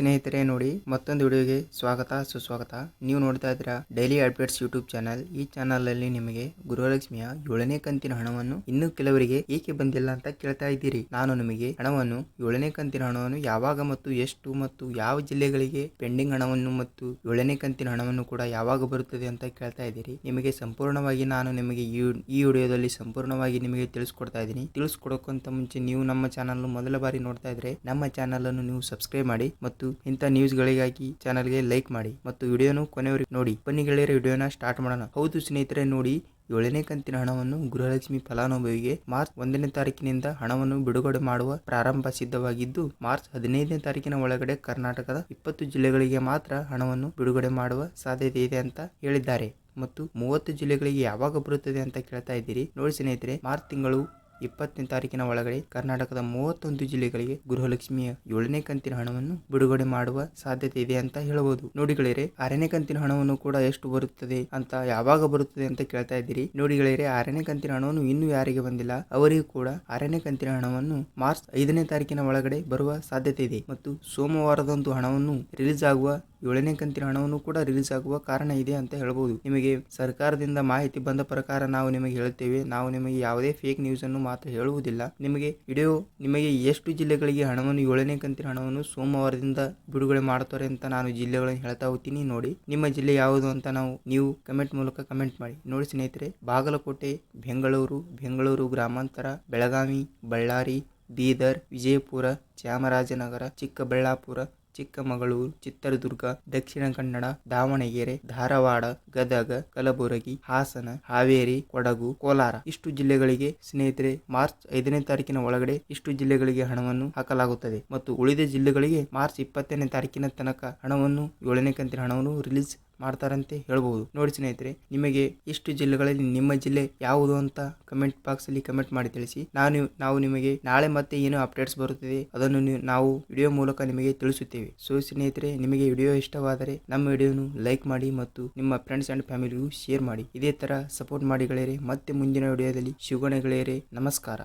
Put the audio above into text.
ಸ್ನೇಹಿತರೆ, ನೋಡಿ, ಮತ್ತೊಂದು ವಿಡಿಯೋಗೆ ಸ್ವಾಗತ, ಸುಸ್ವಾಗತ. ನೀವು ನೋಡ್ತಾ ಇದ್ದೀರಾ ಡೈಲಿ ಅಪ್ಡೇಟ್ಸ್ ಯೂಟ್ಯೂಬ್ ಚಾನಲ್. ಈ ಚಾನಲ್ ಅಲ್ಲಿ ನಿಮಗೆ ಗೃಹಲಕ್ಷ್ಮಿಯ ಏಳನೇ ಕಂತಿನ ಹಣವನ್ನು ಇನ್ನು ಕೆಲವರಿಗೆ ಏಕೆ ಬಂದಿಲ್ಲ ಅಂತ ಕೇಳ್ತಾ ಇದ್ದೀರಿ. ನಾನು ನಿಮಗೆ ಹಣವನ್ನು, ಏಳನೇ ಕಂತಿನ ಹಣವನ್ನು ಯಾವಾಗ ಮತ್ತು ಎಷ್ಟು ಮತ್ತು ಯಾವ ಜಿಲ್ಲೆಗಳಿಗೆ ಪೆಂಡಿಂಗ್ ಹಣವನ್ನು ಮತ್ತು ಏಳನೇ ಕಂತಿನ ಹಣವನ್ನು ಕೂಡ ಯಾವಾಗ ಬರುತ್ತದೆ ಅಂತ ಕೇಳ್ತಾ ಇದ್ದೀರಿ. ನಿಮಗೆ ಸಂಪೂರ್ಣವಾಗಿ ನಾನು ನಿಮಗೆ ಈ ವಿಡಿಯೋದಲ್ಲಿ ಸಂಪೂರ್ಣವಾಗಿ ನಿಮಗೆ ತಿಳಿಸ್ಕೊಡ್ತಾ ಇದ್ದೀನಿ. ತಿಳಿಸ್ಕೊಡೋಕ್ಕಿಂತ ಮುಂಚೆ ನೀವು ನಮ್ಮ ಚಾನಲ್ ಮೊದಲ ಬಾರಿ ನೋಡ್ತಾ ಇದ್ರೆ ನಮ್ಮ ಚಾನಲ್ ಅನ್ನು ನೀವು ಸಬ್ಸ್ಕ್ರೈಬ್ ಮಾಡಿ ಮತ್ತು ಇಂಥ ನ್ಯೂಸ್ ಗಳಿಗಾಗಿ ಚಾನಲ್ಗೆ ಲೈಕ್ ಮಾಡಿ ಮತ್ತು ವಿಡಿಯೋನು ಕೊನೆವರೆಗೆ ನೋಡಿ. ಬನ್ನಿ ಗೆಳೆಯರ, ವಿಡಿಯೋನ ಸ್ಟಾರ್ಟ್ ಮಾಡೋಣ. ಹೌದು ಸ್ನೇಹಿತರೆ, ನೋಡಿ ಏಳನೇ ಕಂತಿನ ಹಣವನ್ನು ಗೃಹಲಕ್ಷ್ಮಿ ಫಲಾನುಭವಿಗೆ ಮಾರ್ಚ್ ಒಂದನೇ ತಾರೀಕಿನಿಂದ ಹಣವನ್ನು ಬಿಡುಗಡೆ ಮಾಡುವ ಪ್ರಾರಂಭ ಸಿದ್ಧವಾಗಿದ್ದು, ಮಾರ್ಚ್ ಹದಿನೈದನೇ ತಾರೀಕಿನ ಒಳಗಡೆ ಕರ್ನಾಟಕದ ಇಪ್ಪತ್ತು ಜಿಲ್ಲೆಗಳಿಗೆ ಮಾತ್ರ ಹಣವನ್ನು ಬಿಡುಗಡೆ ಮಾಡುವ ಸಾಧ್ಯತೆ ಇದೆ ಅಂತ ಹೇಳಿದ್ದಾರೆ. ಮತ್ತು ಮೂವತ್ತು ಜಿಲ್ಲೆಗಳಿಗೆ ಯಾವಾಗ ಬರುತ್ತದೆ ಅಂತ ಕೇಳ್ತಾ ಇದ್ದೀರಿ. ನೋಡಿ ಸ್ನೇಹಿತರೆ, ಮಾರ್ಚ್ ತಿಂಗಳು ಇಪ್ಪತ್ತನೇ ತಾರೀಕಿನ ಒಳಗಡೆ ಕರ್ನಾಟಕದ ಮೂವತ್ತೊಂದು ಜಿಲ್ಲೆಗಳಿಗೆ ಗೃಹಲಕ್ಷ್ಮಿಯ ಏಳನೇ ಕಂತಿನ ಹಣವನ್ನು ಬಿಡುಗಡೆ ಮಾಡುವ ಸಾಧ್ಯತೆ ಇದೆ ಅಂತ ಹೇಳಬಹುದು. ನೋಡಿ ಗೆಳೆಯರೆ, ಆರನೇ ಕಂತಿನ ಹಣವನ್ನು ಕೂಡ ಎಷ್ಟು ಬರುತ್ತದೆ ಅಂತ ಯಾವಾಗ ಬರುತ್ತದೆ ಅಂತ ಕೇಳ್ತಾ ಇದ್ದೀರಿ. ನೋಡಿ ಗೆಳೆಯರೆ, ಆರನೇ ಕಂತಿನ ಹಣವನ್ನು ಇನ್ನೂ ಯಾರಿಗೆ ಬಂದಿಲ್ಲ, ಅವರಿಗೂ ಕೂಡ ಆರನೇ ಕಂತಿನ ಹಣವನ್ನು ಮಾರ್ಚ್ ಐದನೇ ತಾರೀಕಿನ ಒಳಗಡೆ ಬರುವ ಸಾಧ್ಯತೆ ಇದೆ. ಮತ್ತು ಸೋಮವಾರದಂದು ಹಣವನ್ನು ರಿಲೀಸ್ ಆಗುವ ಏಳನೇ ಕಂತಿನ ಹಣವನ್ನು ಕೂಡ ರಿಲೀಸ್ ಆಗುವ ಕಾರಣ ಇದೆ ಅಂತ ಹೇಳಬಹುದು ನಿಮಗೆ ಸರ್ಕಾರದಿಂದ ಮಾಹಿತಿ ಬಂದ ಪ್ರಕಾರ ನಾವು ನಿಮಗೆ ಹೇಳ್ತೇವೆ. ನಾವು ನಿಮಗೆ ಯಾವುದೇ ಫೇಕ್ ನ್ಯೂಸ್ ಅನ್ನು ಮಾತ್ರ ಹೇಳುವುದಿಲ್ಲ. ನಿಮಗೆ ವಿಡಿಯೋ ನಿಮಗೆ ಎಷ್ಟು ಜಿಲ್ಲೆಗಳಿಗೆ ಹಣವನ್ನು ಏಳನೇ ಕಂತಿನ ಹಣವನ್ನು ಸೋಮವಾರದಿಂದ ಬಿಡುಗಡೆ ಮಾಡುತ್ತಾರೆ ಅಂತ ನಾನು ಜಿಲ್ಲೆಗಳನ್ನು ಹೇಳ್ತಾ ಹೋಗ್ತೀನಿ. ನೋಡಿ, ನಿಮ್ಮ ಜಿಲ್ಲೆ ಯಾವುದು ಅಂತ ನಾವು, ನೀವು ಕಮೆಂಟ್ ಮೂಲಕ ಕಮೆಂಟ್ ಮಾಡಿ. ನೋಡಿ ಸ್ನೇಹಿತರೆ, ಬಾಗಲಕೋಟೆ, ಬೆಂಗಳೂರು ಬೆಂಗಳೂರು ಗ್ರಾಮಾಂತರ, ಬೆಳಗಾವಿ, ಬಳ್ಳಾರಿ, ಬೀದರ್, ವಿಜಯಪುರ, ಚಾಮರಾಜನಗರ, ಚಿಕ್ಕಬಳ್ಳಾಪುರ ಚಿಕ್ಕಮಗಳೂರು, ಚಿತ್ರದುರ್ಗ, ದಕ್ಷಿಣ ಕನ್ನಡ, ದಾವಣಗೆರೆ, ಧಾರವಾಡ, ಗದಗ, ಕಲಬುರಗಿ, ಹಾಸನ, ಹಾವೇರಿ, ಕೊಡಗು, ಕೋಲಾರ. ಇಷ್ಟು ಜಿಲ್ಲೆಗಳಿಗೆ ಸ್ನೇಹಿತರೆ, ಮಾರ್ಚ್ ಐದನೇ ತಾರೀಕಿನ ಒಳಗಡೆ ಇಷ್ಟು ಜಿಲ್ಲೆಗಳಿಗೆ ಹಣವನ್ನು ಹಾಕಲಾಗುತ್ತದೆ. ಮತ್ತು ಉಳಿದ ಜಿಲ್ಲೆಗಳಿಗೆ ಮಾರ್ಚ್ ಇಪ್ಪತ್ತನೇ ತಾರೀಕಿನ ತನಕ ಹಣವನ್ನು, ಏಳನೇ ಕಂತಿನ ಹಣವನ್ನು ರಿಲೀಸ್ ಮಾಡ್ತಾರಂತೆ ಹೇಳ್ಬೋದು. ನೋಡಿ ಸ್ನೇಹಿತರೆ, ನಿಮಗೆ ಇಷ್ಟು ಜಿಲ್ಲೆಗಳಲ್ಲಿ ನಿಮ್ಮ ಜಿಲ್ಲೆ ಯಾವುದು ಅಂತ ಕಮೆಂಟ್ ಬಾಕ್ಸ್ ಅಲ್ಲಿ ಕಮೆಂಟ್ ಮಾಡಿ ತಿಳಿಸಿ. ನಾನು ನಾವು ನಿಮಗೆ ನಾಳೆ ಮತ್ತೆ ಏನು ಅಪ್ಡೇಟ್ಸ್ ಬರುತ್ತದೆ, ಅದನ್ನು ನೀವು- ವಿಡಿಯೋ ಮೂಲಕ ನಿಮಗೆ ತಿಳಿಸುತ್ತೇವೆ. ಸೊ ಸ್ನೇಹಿತರೆ, ನಿಮಗೆ ವಿಡಿಯೋ ಇಷ್ಟವಾದರೆ ನಮ್ಮ ವಿಡಿಯೋನು ಲೈಕ್ ಮಾಡಿ ಮತ್ತು ನಿಮ್ಮ ಫ್ರೆಂಡ್ಸ್ ಅಂಡ್ ಫ್ಯಾಮಿಲಿಗೂ ಶೇರ್ ಮಾಡಿ. ಇದೇ ತರ ಸಪೋರ್ಟ್ ಮಾಡಿ ಗೆಳೆಯರೆ ಮತ್ತೆ ಮುಂದಿನ ವಿಡಿಯೋದಲ್ಲಿ ಶಿವಗಣ ಗೆಳೆಯರೆ. ನಮಸ್ಕಾರ.